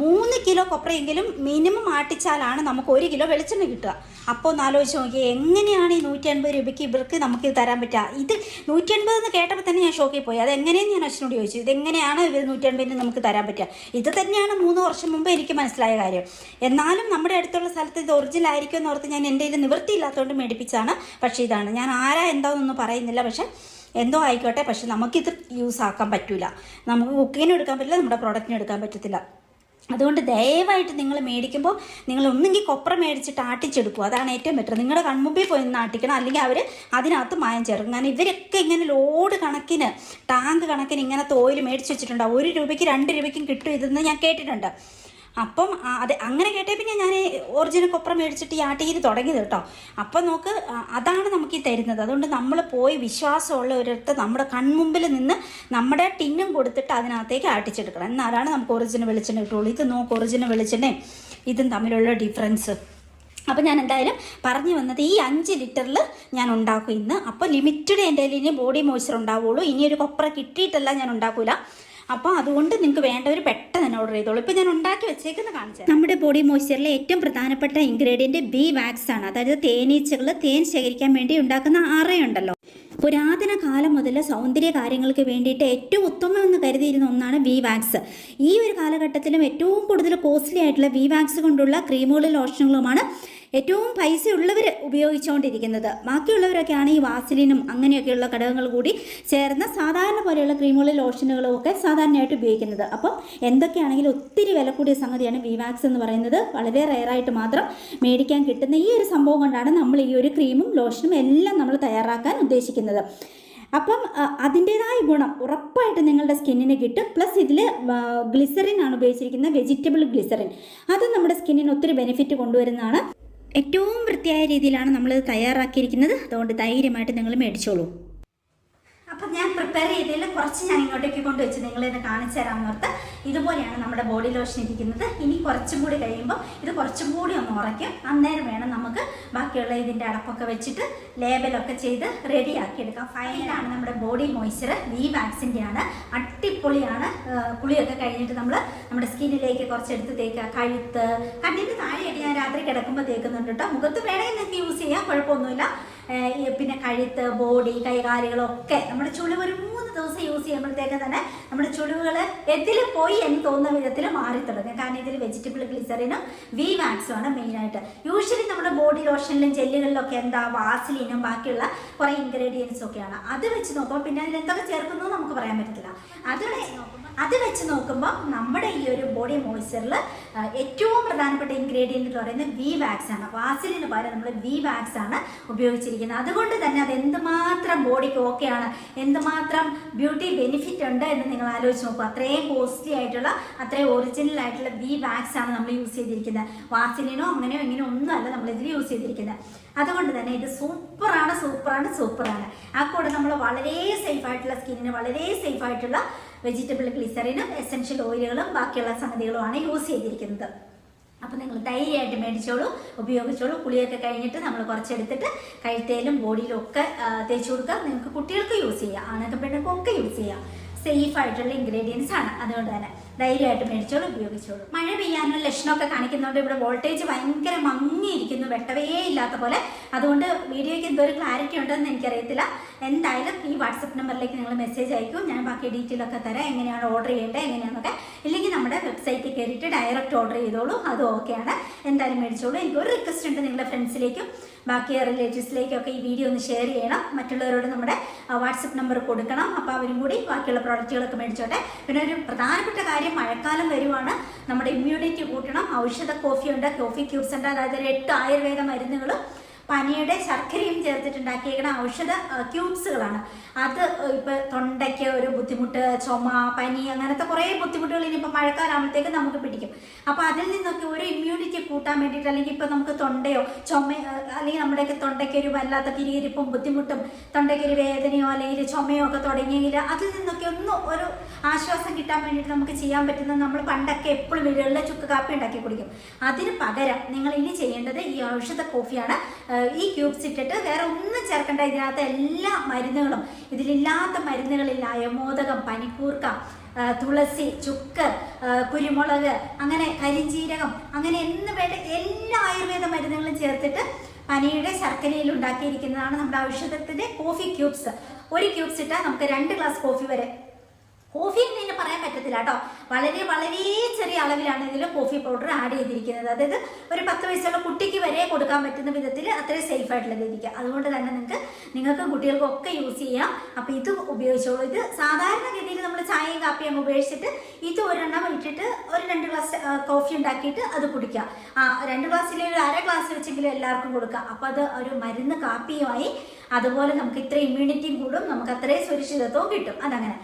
മൂന്ന് കിലോ കൊപ്രയെങ്കിലും മിനിമം ആട്ടിച്ചാലാണ് നമുക്ക് ഒരു കിലോ വെളിച്ചെണ്ണ കിട്ടുക. അപ്പോൾ ഒന്ന് ആലോചിച്ച് നോക്കി എങ്ങനെയാണ് ഈ നൂറ്റി അൻപത് രൂപയ്ക്ക് ഇവർക്ക് നമുക്ക് ഇത് തരാൻ പറ്റുക? ഇത് നൂറ്റി അൻപത് എന്ന് കേട്ടപ്പോൾ തന്നെ ഞാൻ ഷോക്കിൽ പോയി. അത് എങ്ങനെയെന്ന് ഞാൻ അച്ഛനോട് ചോദിച്ചു. ഇതെങ്ങനെയാണ് ഇവർ നൂറ്റി അൻപതിന് നമുക്ക് തരാൻ പറ്റുക? ഇത് തന്നെയാണ് മൂന്ന് വർഷം മുമ്പ് എനിക്ക് മനസ്സിലായ കാര്യം. എന്നാലും നമ്മുടെ അടുത്തുള്ള സ്ഥലത്ത് ഇത് ഒറിജിനൽ ആയിരിക്കും എന്ന് ഓർത്ത് ഞാൻ എന്റെ കയ്യിൽ നിവൃത്തിയില്ലാത്തതുകൊണ്ട് മേടിപ്പിച്ചാണ് പക്ഷേ ഇതാണ് ഞാൻ ആരാ എന്താണെന്നൊന്നും പറയുന്നില്ല. പക്ഷേ എന്തോ ആയിക്കോട്ടെ പക്ഷെ നമുക്കിത് യൂസ് ആക്കാൻ പറ്റില്ല നമുക്ക് കുക്കിങ്ങിന് എടുക്കാൻ പറ്റില്ല നമ്മുടെ പ്രോഡക്റ്റിന് എടുക്കാൻ പറ്റത്തില്ല. അതുകൊണ്ട് ദയവായിട്ട് നിങ്ങൾ മേടിക്കുമ്പോൾ നിങ്ങൾ ഒന്നെങ്കിൽ കൊപ്ര മേടിച്ചിട്ട് ആട്ടിച്ചെടുക്കുക അതാണ് ഏറ്റവും ബെറ്റർ നിങ്ങളുടെ കൺമുമ്പിൽ പോയി നിന്ന് ആട്ടിക്കണം. അല്ലെങ്കിൽ അവർ അതിനകത്ത് മായം ചേർക്കും. കാരണം ഇവരൊക്കെ ഇങ്ങനെ ലോഡ് കണക്കിന് ടാങ്ക് കണക്കിന് ഇങ്ങനത്തെ ഓയിൽ മേടിച്ച് വെച്ചിട്ടുണ്ട് ഒരു രൂപയ്ക്ക് രണ്ട് രൂപയ്ക്കും കിട്ടും ഇതെന്ന് ഞാൻ കേട്ടിട്ടുണ്ട്. അപ്പം അത് അങ്ങനെ കേട്ടേ പിന്നെ ഞാൻ ഒറിജിനൽ കൊപ്ര മേടിച്ചിട്ട് ഈ ആട്ടിയിൽ തുടങ്ങിയത് കേട്ടോ. അപ്പം നോക്ക് അതാണ് നമുക്ക് ഈ തരുന്നത്. അതുകൊണ്ട് നമ്മൾ പോയി വിശ്വാസമുള്ള ഒരിടത്ത് നമ്മുടെ കൺമുമ്പിൽ നിന്ന് നമ്മുടെ ടിന്നും കൊടുത്തിട്ട് അതിനകത്തേക്ക് ആട്ടിച്ചെടുക്കണം. എന്നാലാണ് നമുക്ക് ഒറിജിനൽ വെളിച്ചെണ്ണ കിട്ടുള്ളൂ. ഇത് നോക്ക് ഒറിജിനൽ വെളിച്ചെണ്ണയും ഇതും തമ്മിലുള്ള ഡിഫറൻസ്. അപ്പോൾ ഞാൻ എന്തായാലും പറഞ്ഞു വന്നത് ഈ അഞ്ച് ലിറ്ററിൽ ഞാൻ ഉണ്ടാക്കും ഇന്ന്. അപ്പോൾ ലിമിറ്റഡ് എന്റെ ഇനി ബോഡി മോയ്സ്ചർ ഉണ്ടാവുള്ളൂ. ഇനി ഒരു കൊപ്ര കിട്ടിയിട്ടല്ല ഞാൻ ഉണ്ടാക്കൂല. അപ്പോൾ അതുകൊണ്ട് നിങ്ങൾക്ക് വേണ്ടവർ പെട്ടെന്ന് ഓർഡർ ചെയ്തോളൂ. ഇപ്പോൾ ഞാൻ ഉണ്ടാക്കി വെച്ചേക്കുന്ന കാണിച്ചത് നമ്മുടെ ബോഡി മോയ്സ്ചറിലെ ഏറ്റവും പ്രധാനപ്പെട്ട ഇൻഗ്രീഡിയന്റ് ബി വാക്സ് ആണ്. അതായത് തേനീച്ചകൾ തേൻ ശേഖരിക്കാൻ വേണ്ടി ഉണ്ടാക്കുന്ന അറയുണ്ടല്ലോ പുരാതന കാലം മുതൽ സൗന്ദര്യ കാര്യങ്ങൾക്ക് വേണ്ടിയിട്ട് ഏറ്റവും ഉത്തമം എന്ന് കരുതിയിരുന്ന ഒന്നാണ് വി വാക്സ് ഈ ഒരു കാലഘട്ടത്തിലും ഏറ്റവും കൂടുതൽ കോസ്റ്റ്ലി ആയിട്ടുള്ള വി വാക്സ് കൊണ്ടുള്ള ക്രീമുകളും ലോഷനുകളുമാണ് ഏറ്റവും പൈസയുള്ളവർ ഉപയോഗിച്ചുകൊണ്ടിരിക്കുന്നത് ബാക്കിയുള്ളവരൊക്കെയാണ് ഈ വാസലിനും അങ്ങനെയൊക്കെയുള്ള ഘടകങ്ങൾ കൂടി ചേർന്ന സാധാരണ പോലെയുള്ള ക്രീമുകളും ലോഷനുകളും ഒക്കെ സാധാരണയായിട്ട് ഉപയോഗിക്കുന്നത്. അപ്പം എന്തൊക്കെയാണെങ്കിലും ഒത്തിരി വില കൂടിയ സംഗതിയാണ് വി വാക്സ് എന്ന് പറയുന്നത്. വളരെ റെയറായിട്ട് മാത്രം മേടിക്കാൻ കിട്ടുന്ന ഈ ഒരു സംഭവം കൊണ്ടാണ് നമ്മൾ ഈ ഒരു ക്രീമും ലോഷനും എല്ലാം നമ്മൾ തയ്യാറാക്കാൻ ഉദ്ദേശിക്കുന്നത്. അപ്പം അതിന്റെതായ ഗുണം ഉറപ്പായിട്ട് നിങ്ങളുടെ സ്കിന്നിന് കിട്ടും. പ്ലസ് ഇതിൽ ഗ്ലിസറിൻ ആണ് ഉപയോഗിച്ചിരിക്കുന്നത്. വെജിറ്റബിൾ ഗ്ലിസറിൻ അത് നമ്മുടെ സ്കിന്നിന് ഒത്തിരി ബെനിഫിറ്റ് കൊണ്ടുവരുന്നതാണ്. ഏറ്റവും വൃത്തിയായ രീതിയിലാണ് നമ്മൾ തയ്യാറാക്കിയിരിക്കുന്നത്. അതുകൊണ്ട് ധൈര്യമായിട്ട് നിങ്ങൾ മേടിച്ചോളൂ. അപ്പം ഞാൻ പ്രിപ്പയർ ചെയ്തതിൽ കുറച്ച് ഞാൻ ഇങ്ങോട്ടേക്ക് കൊണ്ടുവച്ച് നിങ്ങളിത് കാണിച്ചു തരാൻ ഓർത്ത് ഇതുപോലെയാണ് നമ്മുടെ ബോഡി ലോഷൻ ഇരിക്കുന്നത്. ഇനി കുറച്ചും കൂടി കഴിയുമ്പോൾ ഇത് കുറച്ചും കൂടി ഒന്ന് ഉറയ്ക്കും. അന്നേരം വേണം നമുക്ക് ബാക്കിയുള്ള ഇതിന്റെ അടപ്പൊക്കെ വെച്ചിട്ട് ലേബലൊക്കെ ചെയ്ത് റെഡിയാക്കി എടുക്കാം. ഫൈനലാണ് നമ്മുടെ ബോഡി മോയ്സ്ചർ വി വാക്സിന്റെ ആണ് അടിപൊളിയാണ് കുളിയൊക്കെ കഴിഞ്ഞിട്ട് നമ്മൾ നമ്മുടെ സ്കിന്നിലേക്ക് കുറച്ചെടുത്ത് തേക്കുക. കഴുത്ത് കണ്ണിന്റെ താഴെയായിട്ട് ഞാൻ രാത്രി കിടക്കുമ്പോൾ തേക്കുന്നുണ്ട് കേട്ടോ. മുഖത്ത് വേണമെങ്കിൽ നിങ്ങൾക്ക് യൂസ് ചെയ്യാം. കുഴപ്പമൊന്നുമില്ല. പിന്നെ കഴുത്ത് ബോഡി കൈകാലുകളൊക്കെ നമ്മുടെ ചുളിവ് ഒരു മൂന്ന് ദിവസം യൂസ് ചെയ്യുമ്പോഴത്തേക്ക് തന്നെ നമ്മുടെ ചുളിവുകൾ എതിൽ പോയി എന്ന് തോന്നുന്ന വിധത്തിൽ മാറി തുടങ്ങും. കാരണം ഇതിൽ വെജിറ്റബിൾ ഗ്ലിസറിനും വി വാക്സും ആണ് മെയിനായിട്ട് യൂഷ്വലി നമ്മുടെ ബോഡി ലോഷനിലും ജെല്ലുകളിലൊക്കെ എന്താ വാസിലിനും ബാക്കിയുള്ള കുറേ ഇൻഗ്രീഡിയൻസ് ഒക്കെയാണ്. അത് വെച്ച് നോക്കുമ്പോൾ പിന്നെ അതിൽ എന്തൊക്കെ ചേർക്കുന്നു നമുക്ക് പറയാൻ പറ്റത്തില്ല. അത് അത് വെച്ച് നോക്കുമ്പോൾ നമ്മുടെ ഈ ഒരു ബോഡി മോയ്സ്ചറിൽ ഏറ്റവും പ്രധാനപ്പെട്ട ഇൻഗ്രീഡിയന്റ് എന്ന് പറയുന്നത് വി വാക്സ് ആണ്. വാസിലിന് പകരം നമ്മൾ വി വാക്സ് ആണ് ഉപയോഗിച്ചിരിക്കുന്നത്. അതുകൊണ്ട് തന്നെ അത് എന്തുമാത്രം ബോഡിക്ക് ഓക്കെയാണ് എന്തുമാത്രം ബ്യൂട്ടി ബെനിഫിറ്റ് ഉണ്ട് എന്ന് നിങ്ങൾ ആലോചിച്ച് നോക്കുക അത്രയും കോസ്റ്റ്ലി ആയിട്ടുള്ള അത്രയും ഒറിജിനൽ ആയിട്ടുള്ള വി വാക്സ് ആണ് നമ്മൾ യൂസ് ചെയ്തിരിക്കുന്നത്. വാസിലിനോ അങ്ങനെയോ ഇങ്ങനെയോ ഒന്നുമല്ല നമ്മൾ ഇതിൽ യൂസ് ചെയ്തിരിക്കുന്നത്. അതുകൊണ്ട് തന്നെ ഇത് സൂപ്പറാണ് സൂപ്പറാണ് സൂപ്പറാണ് ആ കൂടെ നമ്മൾ വളരെ സേഫ് ആയിട്ടുള്ള സ്കിന്നിന് വളരെ സേഫ് ആയിട്ടുള്ള വെജിറ്റബിൾ ഗ്ലിസറിനും എസെൻഷ്യൽ ഓയിലുകളും ബാക്കിയുള്ള സംഗതികളുമാണ് യൂസ് ചെയ്തിരിക്കുന്നത്. അപ്പോൾ നിങ്ങൾ ധൈര്യമായിട്ട് മേടിച്ചോളൂ ഉപയോഗിച്ചോളൂ. കുളിയൊക്കെ കഴിഞ്ഞിട്ട് നമ്മൾ കുറച്ചെടുത്തിട്ട് കഴുത്തേലും ബോഡിയിലും ഒക്കെ തേച്ചു കൊടുക്കുക. നിങ്ങൾക്ക് കുട്ടികൾക്ക് യൂസ് ചെയ്യാം ആണൊക്കെ പെണ്ണൊക്കെ ഒക്കെ യൂസ് ചെയ്യാം. സേഫ് ആയിട്ടുള്ള ഇൻഗ്രീഡിയൻസ് ആണ്. അതുകൊണ്ട് തന്നെ ധൈര്യമായിട്ട് മേടിച്ചോളൂ ഉപയോഗിച്ചോളൂ. മഴ പെയ്യാനുള്ള ലക്ഷണമൊക്കെ കാണിക്കുന്നതുകൊണ്ട് ഇവിടെ വോൾട്ടേജ് ഭയങ്കര മങ്ങിയിരിക്കുന്നു. വെട്ടവേ ഇല്ലാത്ത പോലെ അതുകൊണ്ട് വീഡിയോയ്ക്ക് ഇതൊരു ക്ലാരിറ്റി ഉണ്ടെന്ന് എനിക്കറിയത്തില്ല. എന്തായാലും ഈ വാട്സപ്പ് നമ്പറിലേക്ക് നിങ്ങൾ മെസ്സേജ് അയക്കും. ഞാൻ ബാക്കി ഡീറ്റെയിൽ ഒക്കെ തരാം. എങ്ങനെയാണ് ഓർഡർ ചെയ്യേണ്ടത് എങ്ങനെയാണെന്നൊക്കെ. ഇല്ലെങ്കിൽ നമ്മുടെ വെബ്സൈറ്റിൽ കയറിയിട്ട് ഡയറക്റ്റ് ഓർഡർ ചെയ്തോളൂ. അതും ഓക്കെയാണ് എന്തായാലും മേടിച്ചോളൂ. എനിക്ക് ഒരു റിക്വസ്റ്റ് ഉണ്ട് നിങ്ങളുടെ ഫ്രണ്ട്സിലേക്കും ബാക്കി റിലേറ്റീവ്സിലേക്കൊക്കെ ഈ വീഡിയോ ഒന്ന് ഷെയർ ചെയ്യണം. മറ്റുള്ളവരോട് നമ്മുടെ വാട്സപ്പ് നമ്പർ കൊടുക്കണം. അപ്പോൾ അവരും കൂടി ബാക്കിയുള്ള പ്രോഡക്റ്റുകളൊക്കെ മേടിച്ചോട്ടെ. പിന്നെ ഒരു പ്രധാനപ്പെട്ട കാര്യം മഴക്കാലം വരുവാണ്. നമ്മുടെ ഇമ്മ്യൂണിറ്റി കൂട്ടണം. ഔഷധ കോഫി ഉണ്ട് കോഫി ക്യൂബ്സ് ഉണ്ട്. അതായത് എട്ട് ആയുർവേദ മരുന്നുകൾ പനിയുടെ ശർക്കരയും ചേർത്തിട്ടുണ്ടാക്കിയേക്കുന്ന ഔഷധ ക്യൂബ്സുകളാണ്. അത് ഇപ്പൊ തൊണ്ടയ്ക്ക് ഒരു ബുദ്ധിമുട്ട് ചുമ പനി അങ്ങനത്തെ കുറേ ബുദ്ധിമുട്ടുകൾ ഇനിയിപ്പോൾ മഴക്കാലാകുമ്പോഴത്തേക്ക് നമുക്ക് പിടിക്കും. അപ്പോൾ അതിൽ നിന്നൊക്കെ ഒരു ഇമ്മ്യൂണിറ്റി കൂട്ടാൻ വേണ്ടിയിട്ട് അല്ലെങ്കിൽ ഇപ്പൊ നമുക്ക് തൊണ്ടയോ ചുമ അല്ലെങ്കിൽ നമ്മുടെയൊക്കെ തൊണ്ടയ്ക്ക് ഒരു വല്ലാത്ത കിരിയിരിപ്പും ബുദ്ധിമുട്ടും തൊണ്ടയ്ക്ക് ഒരു വേദനയോ അല്ലെങ്കിൽ ചുമയോ ഒക്കെ തുടങ്ങിയെങ്കിൽ അതിൽ നിന്നൊക്കെ ഒന്ന് ഒരു ആശ്വാസം കിട്ടാൻ വേണ്ടിയിട്ട് നമുക്ക് ചെയ്യാൻ പറ്റുന്നത് നമ്മൾ പണ്ടൊക്കെ എപ്പോഴും വീടുകളിൽ ചുക്ക് കാപ്പി ഉണ്ടാക്കി കുടിക്കും. അതിന് പകരം നിങ്ങൾ ഇനി ചെയ്യേണ്ടത് ഈ ഔഷധ കോഫിയാണ്. ഈ ക്യൂബ്സ് ഇട്ടിട്ട് വേറെ ഒന്നും ചേർക്കേണ്ട. ഇതിനകത്ത് എല്ലാ മരുന്നുകളും ഇതിലില്ലാത്ത മരുന്നുകളില്ല. യമോദകം പനിക്കൂർക്ക തുളസി ചുക്ക് കുരുമുളക് അങ്ങനെ കരിഞ്ചീരകം അങ്ങനെ എന്ന് വേണ്ട എല്ലാ ആയുർവേദ മരുന്നുകളും ചേർത്തിട്ട് പനിയുടെ ശർക്കരയിൽ ഉണ്ടാക്കിയിരിക്കുന്നതാണ് നമ്മുടെ ഔഷധത്തിന്റെ കോഫി ക്യൂബ്സ് ഒരു ക്യൂബ്സ് ഇട്ടാൽ നമുക്ക് രണ്ട് ഗ്ലാസ് കോഫി വരെ കോഫി എന്ന് തന്നെ പറയാൻ പറ്റത്തില്ല കേട്ടോ. വളരെ വളരെ ചെറിയ അളവിലാണ് ഇതിൽ കോഫി പൗഡർ ആഡ് ചെയ്തിരിക്കുന്നത്. അതായത് ഒരു പത്ത് വയസ്സുള്ള കുട്ടിക്ക് വരെ കൊടുക്കാൻ പറ്റുന്ന വിധത്തിൽ അത്രയും സേഫ് ആയിട്ടുള്ള രീതിക്ക് അതുകൊണ്ട് തന്നെ നിങ്ങൾക്ക് നിങ്ങൾക്ക് കുട്ടികൾക്കൊക്കെ യൂസ് ചെയ്യാം. അപ്പോൾ ഇത് ഉപയോഗിച്ചോളൂ. ഇത് സാധാരണഗതിയിൽ നമ്മൾ ചായയും കാപ്പിയും അങ്ങ് ഉപയോഗിച്ചിട്ട് ഇത് ഒരെണ്ണം ഇട്ടിട്ട് ഒരു രണ്ട് ഗ്ലാസ് കോഫി ഉണ്ടാക്കിയിട്ട് അത് കുടിക്കാം ആ രണ്ട് ഗ്ലാസ്സിൽ ഒരു അര ഗ്ലാസ് വെച്ചെങ്കിലും എല്ലാവർക്കും കൊടുക്കാം അപ്പോൾ അത് ഒരു മരുന്ന് കാപ്പിയുമായി അതുപോലെ നമുക്ക് ഇത്ര ഇമ്മ്യൂണിറ്റിയും കൂടും. നമുക്ക് അത്രയും സുരക്ഷിതത്വവും കിട്ടും. അതങ്ങനെ.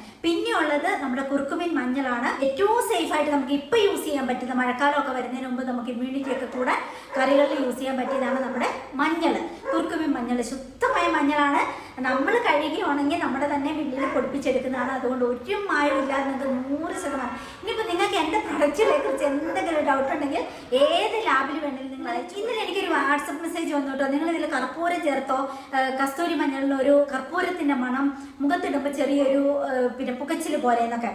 ഉള്ളത് നമ്മുടെ കുർക്കുമിൻ മഞ്ഞളാണ്. ഏറ്റവും സേഫ് ആയിട്ട് നമുക്ക് ഇപ്പോൾ യൂസ് ചെയ്യാൻ പറ്റുന്ന മഴക്കാലമൊക്കെ വരുന്നതിന് മുമ്പ് നമുക്ക് ഇമ്മ്യൂണിറ്റി ഒക്കെ കൂടെ കറികളിൽ യൂസ് ചെയ്യാൻ പറ്റിയതാണ് നമ്മുടെ മഞ്ഞൾ കുർക്കുമിൻ മഞ്ഞൾ ശുദ്ധമായ മഞ്ഞളാണ്. നമ്മൾ കഴുകിയാണെങ്കിൽ നമ്മുടെ തന്നെ വീട്ടിൽ പൊടിപ്പിച്ചെടുക്കുന്നതാണ്. അതുകൊണ്ട് ഒരു മായമില്ലാതെ നിങ്ങൾക്ക് നൂറ് ശതമാനം. ഇനിയിപ്പോൾ നിങ്ങൾക്ക് എന്റെ പ്രൊഡക്റ്റുകളെ കുറിച്ച് എന്തെങ്കിലും ഡൗട്ട് ഉണ്ടെങ്കിൽ ഏത് ലാബിൽ വേണമെങ്കിലും നിങ്ങൾ. ഇന്നലെ എനിക്കൊരു വാട്സപ്പ് മെസ്സേജ് വന്നു കേട്ടോ നിങ്ങൾ ഇതിൽ കർപ്പൂരം ചേർത്തോ? കസ്തൂരി മഞ്ഞളിൽ ഒരു കർപ്പൂരത്തിന്റെ മണം മുഖത്തിടുമ്പോൾ ചെറിയൊരു പിന്നെ പുകച്ചിൽ പോലെ എന്നൊക്കെ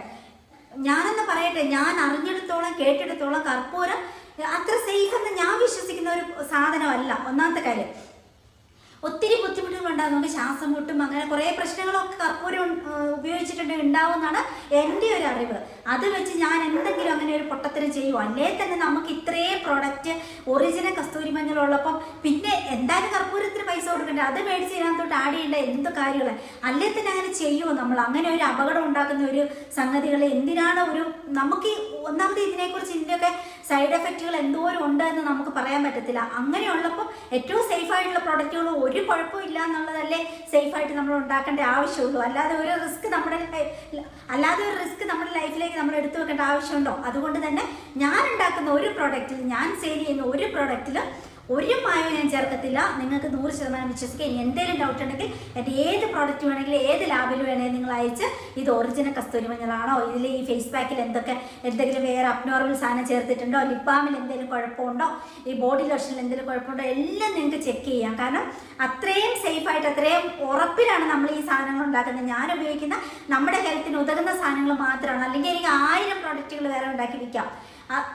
ഞാനെന്ന് പറയട്ടെ ഞാൻ അറിഞ്ഞെടുത്തോളം കേട്ടെടുത്തോളം കർപ്പൂരം അത്ര സേഫ് എന്ന് ഞാൻ വിശ്വസിക്കുന്ന ഒരു സാധനമല്ല. ഒന്നാമത്തെ കാര്യം ഒത്തിരി ബുദ്ധിമുട്ടുകളുണ്ടാകും നമുക്ക് ശ്വാസം മുട്ടും അങ്ങനെ കുറേ പ്രശ്നങ്ങളൊക്കെ കർപ്പൂരം ഉപയോഗിച്ചിട്ടുണ്ട് ഉണ്ടാവുമെന്നാണ് എന്റെ ഒരു അറിവ്. അത് വെച്ച് ഞാൻ എന്തെങ്കിലും അങ്ങനെ ഒരു പൊട്ടത്തിന് ചെയ്യുമോ അല്ലേ തന്നെ നമുക്ക് ഇത്രയും പ്രോഡക്റ്റ് ഒറിജിനൽ കസ്തൂരി മഞ്ഞളുള്ളപ്പം പിന്നെ എന്തായാലും കർപ്പൂരത്തിന് പൈസ കൊടുക്കണ്ടേ. അത് മേടിച്ച് ഇതിനകത്തോട്ട് ആഡ് ചെയ്യേണ്ട എന്ത് കാര്യങ്ങൾ അല്ലേ തന്നെ അങ്ങനെ ചെയ്യുമോ നമ്മൾ? അങ്ങനെ ഒരു അപകടം ഉണ്ടാക്കുന്ന ഒരു സംഗതികൾ എന്തിനാണ് ഒരു നമുക്ക് ഒന്നാമത് ഇതിനെക്കുറിച്ച് ഇതിന്റെയൊക്കെ സൈഡ് എഫക്റ്റുകൾ എന്തോരം ഉണ്ട് എന്ന് നമുക്ക് പറയാൻ പറ്റത്തില്ല. അങ്ങനെയുള്ളപ്പോൾ ഏറ്റവും സേഫ് ആയിട്ടുള്ള പ്രോഡക്റ്റുകൾ ഒരു കുഴപ്പവും ഇല്ല എന്നുള്ളതല്ലേ സേഫ് ആയിട്ട് നമ്മൾ ഉണ്ടാക്കേണ്ട ആവശ്യമുള്ളൂ. അല്ലാതെ ഒരു റിസ്ക് നമ്മുടെ അല്ലാതെ ഒരു റിസ്ക് നമ്മുടെ ലൈഫിലേക്ക് നമ്മൾ എടുത്തു വെക്കേണ്ട ആവശ്യമുണ്ടോ? അതുകൊണ്ട് തന്നെ ഞാൻ ഉണ്ടാക്കുന്ന ഒരു പ്രോഡക്റ്റിൽ ഞാൻ സെയിൽ ചെയ്യുന്ന ഒരു പ്രോഡക്റ്റിൽ ഒരു മായവും ഞാൻ ചേർക്കത്തില്ല. നിങ്ങൾക്ക് നൂറ് ശതമാനം വിശ്വസിക്കാം ഇനി എന്തെങ്കിലും ഡൗട്ട് ഉണ്ടെങ്കിൽ എന്റെ ഏത് പ്രോഡക്റ്റ് വേണമെങ്കിലും ഏത് ലാബിൽ വേണമെങ്കിൽ നിങ്ങൾ അയച്ച് ഇത് ഒറിജിനൽ കസ്തൂരി മഞ്ഞളാണോ? ഇതിൽ ഈ ഫേസ് പാക്കിൽ എന്തൊക്കെ എന്തെങ്കിലും വേറെ അബ്നോർമൽ സാധനം ചേർത്തിട്ടുണ്ടോ? ലിപ് ബാമിൽ എന്തെങ്കിലും കുഴപ്പമുണ്ടോ? ഈ ബോഡി ലോഷനിൽ എന്തെങ്കിലും കുഴപ്പമുണ്ടോ? എല്ലാം നിങ്ങൾക്ക് ചെക്ക് ചെയ്യാം. കാരണം അത്രയും സേഫായിട്ട് അത്രയും ഉറപ്പിലാണ് നമ്മൾ ഈ സാധനങ്ങൾ ഉണ്ടാക്കുന്നത്. ഞാൻ ഉപയോഗിക്കുന്ന നമ്മുടെ ഹെൽത്തിന് ഉതകുന്ന സാധനങ്ങൾ മാത്രമാണ്. അല്ലെങ്കിൽ എനിക്ക് ആയിരം പ്രോഡക്റ്റുകൾ വേറെ ഉണ്ടാക്കി വിൽക്കാം.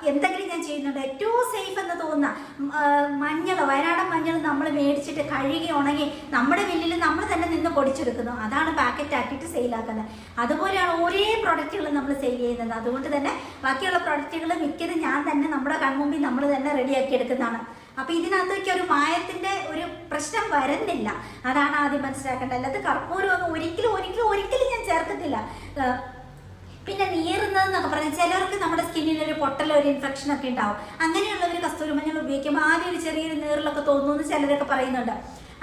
എന്തെങ്കിലും ഞാൻ ചെയ്യുന്നുണ്ട്. ഏറ്റവും സേഫ് എന്ന് തോന്നുന്ന മഞ്ഞൾ വയനാടൻ മഞ്ഞൾ നമ്മൾ മേടിച്ചിട്ട് കഴുകി ഉണങ്ങി നമ്മുടെ മില്ലിൽ നമ്മൾ തന്നെ നിന്ന് പൊടിച്ചെടുക്കുന്നു. അതാണ് പാക്കറ്റ് ആക്കിയിട്ട് സെയിലാക്കുന്നത് അതുപോലെയാണ് ഒരേ പ്രൊഡക്റ്റുകൾ നമ്മൾ സെയിൽ ചെയ്യുന്നത്. അതുകൊണ്ട് തന്നെ ബാക്കിയുള്ള പ്രൊഡക്റ്റുകൾ മിക്കതും ഞാൻ തന്നെ നമ്മുടെ കൺമുമ്പിൽ നമ്മൾ തന്നെ റെഡിയാക്കി എടുക്കുന്നതാണ്. അപ്പൊ ഇതിനകത്തേക്ക് ഒരു മായത്തിന്റെ ഒരു പ്രശ്നം വരുന്നില്ല. അതാണ് ആദ്യം മനസ്സിലാക്കേണ്ടത്. അല്ലാതെ കർപ്പൂരം ഒന്നും ഒരിക്കലും ഒരിക്കലും ഒരിക്കലും ഞാൻ ചേർക്കത്തില്ല പിന്നെ നീറുന്നത് എന്നൊക്കെ പറഞ്ഞാൽ ചിലർക്ക് നമ്മുടെ സ്കിന്നിൽ ഒരു പൊട്ടലോ ഒരു ഇൻഫെക്ഷൻ ഒക്കെ ഉണ്ടാവും. അങ്ങനെയുള്ളവർ കസ്തൂരി മഞ്ഞൾ ഉപയോഗിക്കുമ്പോൾ ആദ്യം ഒരു ചെറിയൊരു നീറിലൊക്കെ തോന്നുന്നു ചിലരൊക്കെ പറയുന്നുണ്ട്.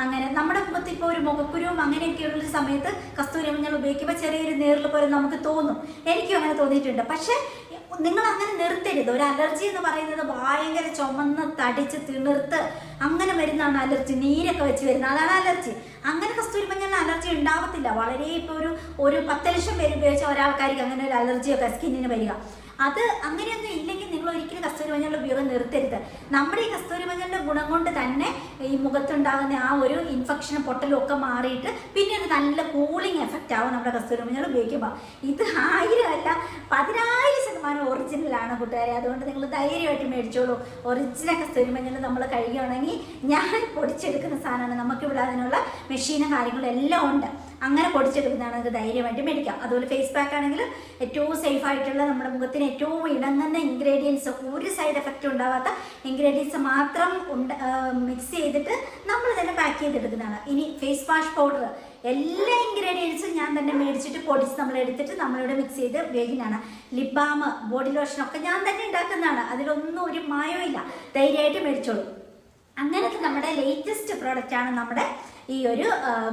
അങ്ങനെ നമ്മുടെ മുഖത്ത് ഇപ്പോൾ ഒരു മുഖക്കുരുവും അങ്ങനെയൊക്കെയുള്ള സമയത്ത് കസ്തൂരി മഞ്ഞൾ ഉപയോഗിക്കുമ്പോൾ ചെറിയൊരു നീറിൽ പോലും നമുക്ക് തോന്നും. എനിക്കും അങ്ങനെ തോന്നിയിട്ടുണ്ട്. പക്ഷേ നിങ്ങൾ അങ്ങനെ നിർത്തരുത്. ഒരു അലർജി എന്ന് പറയുന്നത് ഭയങ്കര ചുമന്ന് തടിച്ച് തിണിർത്ത് അങ്ങനെ വരുന്നതാണ് അലർജി. നീരൊക്കെ വെച്ച് വരുന്നത്. അതാണ് അലർജി. അങ്ങനെ കസ്തൂരി മഞ്ഞളിന് അലർജി ഉണ്ടാവത്തില്ല. വളരെ ഇപ്പോൾ ഒരു ഒരു പത്ത് ലക്ഷം പേര് ഉപയോഗിച്ച ഒരാൾക്കാർക്ക് അങ്ങനെ ഒരു അലർജിയൊക്കെ സ്കിന്നിന് വരിക. അത് അങ്ങനെയൊന്നും ഇല്ലെങ്കിൽ നിങ്ങൾ ഒരിക്കലും കസ്തൂരി മഞ്ഞളുടെ ഉപയോഗം നിർത്തരുത്. നമ്മുടെ ഈ കസ്തൂരി മഞ്ഞളുടെ ഗുണം കൊണ്ട് തന്നെ ഈ മുഖത്തുണ്ടാകുന്ന ആ ഒരു ഇൻഫെക്ഷനും പൊട്ടലും ഒക്കെ മാറിയിട്ട് പിന്നെ ഒരു നല്ല കൂളിംഗ് എഫക്റ്റ് ആവും നമ്മുടെ കസ്തൂരി മഞ്ഞൾ ഉപയോഗിക്കുമ്പോൾ ഇത് ആയിരം അല്ല പതിനായിരം ശതമാനം ഒറിജിനലാണ് കൂട്ടുകാരെ. അതുകൊണ്ട് നിങ്ങൾ ധൈര്യമായിട്ട് മേടിച്ചോളൂ. ഒറിജിനൽ കസ്തൂരി മഞ്ഞൾ നമ്മൾ കഴുകുകയാണെങ്കിൽ ഞാൻ പൊടിച്ചെടുക്കുന്ന സാധനമാണ്. നമുക്കിവിടെ അതിനുള്ള മെഷീനും കാര്യങ്ങളും എല്ലാം ഉണ്ട്. അങ്ങനെ പൊടിച്ചെടുക്കുന്നതാണ് നിങ്ങൾക്ക് ധൈര്യമായിട്ട് മേടിക്കാം. അതുപോലെ ഫേസ് പാക്ക് ആണെങ്കിൽ ഏറ്റവും സേഫ് ആയിട്ടുള്ള നമ്മുടെ മുഖത്തിന് ഏറ്റവും ഇണങ്ങുന്ന ഇൻഗ്രീഡിയൻസ് ഒരു സൈഡ് എഫക്റ്റ് ഉണ്ടാവാത്ത ഇൻഗ്രീഡിയൻസ് മാത്രം ഉണ്ട് മിക്സ് ചെയ്തിട്ട് നമ്മൾ തന്നെ പാക്ക് ചെയ്തെടുക്കുന്നതാണ്. ഇനി ഫേസ് വാഷ് പൗഡർ എല്ലാ ഇൻഗ്രീഡിയൻസും ഞാൻ തന്നെ മേടിച്ചിട്ട് പൊടിച്ച് നമ്മൾ എടുത്തിട്ട് നമ്മളിവിടെ മിക്സ് ചെയ്ത് ഉപയോഗിക്കുന്നതാണ്. ലിപ് ബാം ബോഡി ലോഷൻ ഒക്കെ ഞാൻ തന്നെ ഉണ്ടാക്കുന്നതാണ്. അതിലൊന്നും ഒരു മായവും ഇല്ല. ധൈര്യമായിട്ട് മേടിച്ചോളൂ. അങ്ങനത്തെ നമ്മുടെ ലേറ്റസ്റ്റ് പ്രോഡക്റ്റാണ് നമ്മുടെ ഈ ഒരു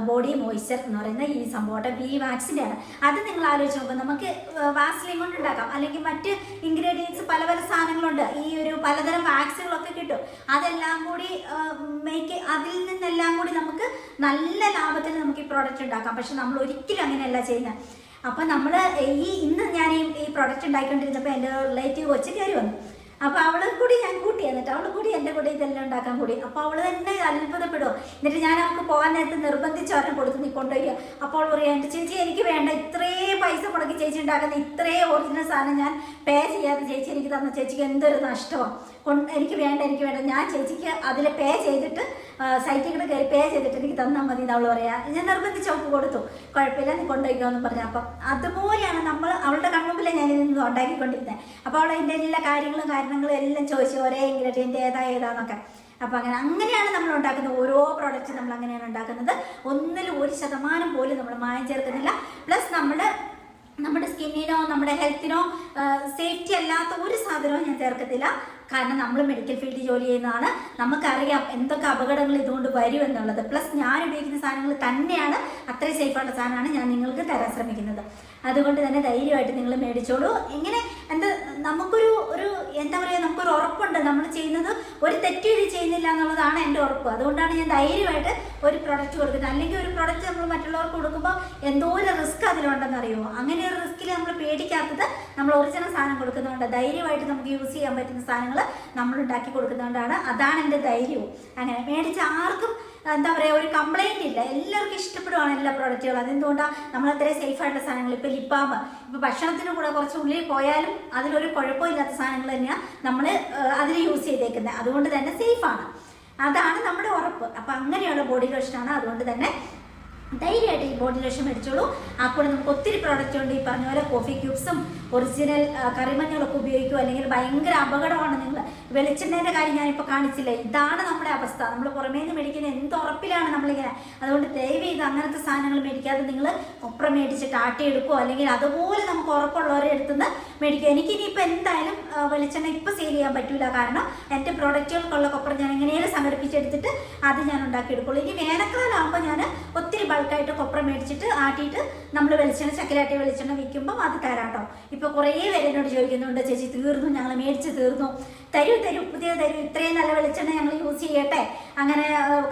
ബോഡി മോയ്സ്ചർ എന്ന് പറയുന്ന ഈ സംഭവം ബി വാക്സിന്റെ ആണ്. അത് നിങ്ങൾ ആലോചിച്ച് നോക്കുക നമുക്ക് വാസ്ലിൻ കൊണ്ട് ഉണ്ടാക്കാം. അല്ലെങ്കിൽ മറ്റ് ഇൻഗ്രീഡിയൻസ് പല പല സാധനങ്ങളുണ്ട്. ഈ ഒരു പലതരം വാക്സിനുകളൊക്കെ കിട്ടും. അതെല്ലാം കൂടി മേക്ക് അതിൽ നിന്നെല്ലാം കൂടി നമുക്ക് നല്ല ലാഭത്തിൽ നമുക്ക് ഈ പ്രോഡക്റ്റ് ഉണ്ടാക്കാം. പക്ഷെ നമ്മൾ ഒരിക്കലും അങ്ങനെയല്ല ചെയ്യുന്നത് അപ്പം നമ്മൾ ഈ ഇന്ന് ഞാൻ ഈ പ്രോഡക്റ്റ് ഉണ്ടാക്കിക്കൊണ്ടിരുന്നപ്പോൾ എന്റെ റിലേറ്റീവ് കൊച്ച് കയറി വന്നു. അപ്പോൾ അവളെ കൂടി ഞാൻ കൂട്ടി എന്നിട്ട് അവൾ കൂടി എന്റെ കൂടെ ഇതെല്ലാം ഉണ്ടാക്കാൻ കൂടി. അപ്പോൾ അവൾ തന്നെ അത്ഭുതപ്പെടും എന്നിട്ട് ഞാൻ അവൾക്ക് പോകാൻ നേരത്ത് നിർബന്ധിച്ച് അവരെ കൊടുത്ത് നീ കൊണ്ടുപോയി അപ്പോൾ പറയാം എന്റെ ചേച്ചി എനിക്ക് വേണ്ട. ഇത്രേ പൈസ മുടക്കി ചേച്ചി ഉണ്ടാക്കുന്ന ഇത്രയും ഒറിജിനൽ സാധനം ഞാൻ പേ ചെയ്യാതെ ചേച്ചി എനിക്ക് തന്ന ചേച്ചിക്ക് എന്തൊരു നഷ്ടമാണ് എനിക്ക് വേണ്ട എനിക്ക് വേണ്ട. ഞാൻ ചേച്ചിക്ക് അതിൽ പേ ചെയ്തിട്ട് സൈറ്റിൽ കൂടെ കയറി പേ ചെയ്തിട്ട് എനിക്ക് തന്നാൽ മതി എന്ന് അവൾ പറയാ. ഞാൻ നിർബന്ധിച്ച് അവൾക്ക് കൊടുത്തു. കുഴപ്പമില്ല നീ കൊണ്ടുപോയിക്കോ എന്ന് പറഞ്ഞു. അപ്പം അതുപോലെയാണ് നമ്മൾ അവളുടെ കൺമുമ്പിലെ ഞാൻ ഇതിന് ഉണ്ടാക്കിക്കൊണ്ടിരുന്നത് അപ്പോൾ അവൾ അതിന്റെ എല്ലാ കാര്യങ്ങളും കാരണങ്ങളും എല്ലാം ചോദിച്ചു ഒരേ ഇൻഗ്രീഡിയന്റ് ഏതാ ഏതാന്നൊക്കെ. അപ്പം അങ്ങനെ അങ്ങനെയാണ് നമ്മൾ ഉണ്ടാക്കുന്നത്. ഓരോ പ്രോഡക്റ്റ് നമ്മൾ അങ്ങനെയാണ് ഉണ്ടാക്കുന്നത്. ഒന്നിലും ഒരു ശതമാനം പോലും നമ്മൾ മായം ചേർക്കുന്നില്ല. പ്ലസ് നമ്മൾ നമ്മുടെ സ്കിന്നിനോ നമ്മുടെ ഹെൽത്തിനോ സേഫ്റ്റി അല്ലാത്ത ഒരു സാധനവും ഞാൻ ചേർക്കത്തില്ല. കാരണം നമ്മൾ മെഡിക്കൽ ഫീൽഡിൽ ജോലി ചെയ്യുന്നതാണ്. നമുക്കറിയാം എന്തൊക്കെ അപകടങ്ങൾ ഇതുകൊണ്ട് വരും എന്നുള്ളത്. പ്ലസ് ഞാൻ ഉപയോഗിക്കുന്ന സാധനങ്ങൾ തന്നെയാണ്. അത്രയും സേഫായിട്ടുള്ള സാധനമാണ് ഞാൻ നിങ്ങൾക്ക് തരാൻ ശ്രമിക്കുന്നത്. അതുകൊണ്ട് തന്നെ ധൈര്യമായിട്ട് നിങ്ങൾ മേടിച്ചോളൂ. ഇങ്ങനെ എന്താ നമുക്കൊരു ഒരു എന്താ പറയുക നമുക്കൊരു ഉറപ്പുണ്ട്. നമ്മൾ ചെയ്യുന്നത് ഒരു തെറ്റും ഇത് ചെയ്യുന്നില്ല എന്നുള്ളതാണ് എന്റെ ഉറപ്പ്. അതുകൊണ്ടാണ് ഞാൻ ധൈര്യമായിട്ട് ഒരു പ്രൊഡക്റ്റ് കൊടുക്കുന്നത്. അല്ലെങ്കിൽ ഒരു പ്രൊഡക്റ്റ് നമ്മൾ മറ്റുള്ളവർക്ക് കൊടുക്കുമ്പോൾ എന്തോ ഒരു റിസ്ക് അതിലുണ്ടെന്ന് അറിയുമോ? അങ്ങനെ ഒരു റിസ്കിൽ നമ്മൾ പേടിക്കാത്തത് നമ്മൾ ഒറിജിനൽ സാധനം കൊടുക്കുന്നതുകൊണ്ട് ധൈര്യമായിട്ട് നമുക്ക് യൂസ് ചെയ്യാൻ പറ്റുന്ന സാധനങ്ങൾ നമ്മൾ ഉണ്ടാക്കി കൊടുക്കുന്നതുകൊണ്ടാണ്. അതാണ് എന്റെ ധൈര്യവും. അങ്ങനെ മേടിച്ച ആർക്കും എന്താ പറയുക ഒരു കംപ്ലൈന്റ് ഇല്ല. എല്ലാവർക്കും ഇഷ്ടപ്പെടുവാണ് എല്ലാ പ്രോഡക്റ്റുകളും അതെന്തുകൊണ്ടാണ് നമ്മൾ അത്രയും സേഫ് ആയിട്ടുള്ള സാധനങ്ങൾ. ഇപ്പോൾ ലിപ്പാമ്പ് ഇപ്പോൾ ഭക്ഷണത്തിന് കൂടെ കുറച്ച് ഉള്ളിൽ പോയാലും അതിലൊരു കുഴപ്പമില്ലാത്ത സാധനങ്ങൾ തന്നെയാണ് നമ്മൾ അതിൽ യൂസ് ചെയ്തേക്കുന്നത് അതുകൊണ്ട് തന്നെ സേഫാണ് അതാണ് നമ്മുടെ ഉറപ്പ്. അപ്പം അങ്ങനെയുള്ള ബോഡി ലോഷനാണ് അതുകൊണ്ട് തന്നെ ധൈര്യമായിട്ട് ഈ ബോഡി ലോഷൻ മേടിച്ചോളൂ. ആ കൂടെ നമുക്ക് ഒത്തിരി പ്രോഡക്റ്റ് ഉണ്ട്. ഈ പറഞ്ഞ പോലെ കോഫി ക്യൂബ്സും ഒറിജിനൽ കറിമഞ്ഞളൊക്കെ ഉപയോഗിക്കും അല്ലെങ്കിൽ ഭയങ്കര അപകടമാണ് നിങ്ങൾ. വെളിച്ചെണ്ണേന്റെ കാര്യം ഞാനിപ്പോൾ കാണിച്ചില്ല? ഇതാണ് നമ്മുടെ അവസ്ഥ. നമ്മൾ പുറമേ നിന്ന് മേടിക്കുന്ന എന്ത് ഉറപ്പിലാണ് നമ്മളിങ്ങനെ അതുകൊണ്ട് ദയവ് ചെയ്ത് അങ്ങനത്തെ സാധനങ്ങൾ മേടിക്കാതെ നിങ്ങൾ ഒപ്പം മേടിച്ചിട്ട് ആട്ടിയെടുക്കുമോ അല്ലെങ്കിൽ അതുപോലെ നമുക്ക് ഉറപ്പുള്ളവരെ അടുത്തുനിന്ന് മേടിക്കുക എനിക്കിനിയിപ്പോൾ എന്തായാലും വെളിച്ചെണ്ണ ഇപ്പോൾ സെയിൽ ചെയ്യാൻ പറ്റില്ല കാരണം എന്റെ പ്രോഡക്റ്റുകൾക്കുള്ള കൊപ്പം ഞാൻ എങ്ങനെയാണ് സംഘടിപ്പിച്ചെടുത്തിട്ട് അത് ഞാൻ ഉണ്ടാക്കിയെടുക്കുള്ളൂ. ഇനി വേനൽക്കാലം ആകുമ്പോൾ ഞാൻ ഒത്തിരി ബൾക്കായിട്ട് കൊപ്ര മേടിച്ചിട്ട് ആട്ടിയിട്ട് നമ്മൾ വെളിച്ചെണ്ണ ചക്കലാട്ടി വെളിച്ചെണ്ണ വിൽക്കുമ്പോൾ അത് തരാം കേട്ടോ ഇപ്പോൾ കുറേ പേര് എന്നോട് ചോദിക്കുന്നുണ്ട് ചേച്ചി തീർന്നു ഞങ്ങൾ മേടിച്ച് തീർന്നു. തരൂ തരൂ പുതിയ തരൂ. ഇത്രയും നല്ല വെളിച്ചെണ്ണ ഞങ്ങൾ യൂസ് ചെയ്യട്ടെ. അങ്ങനെ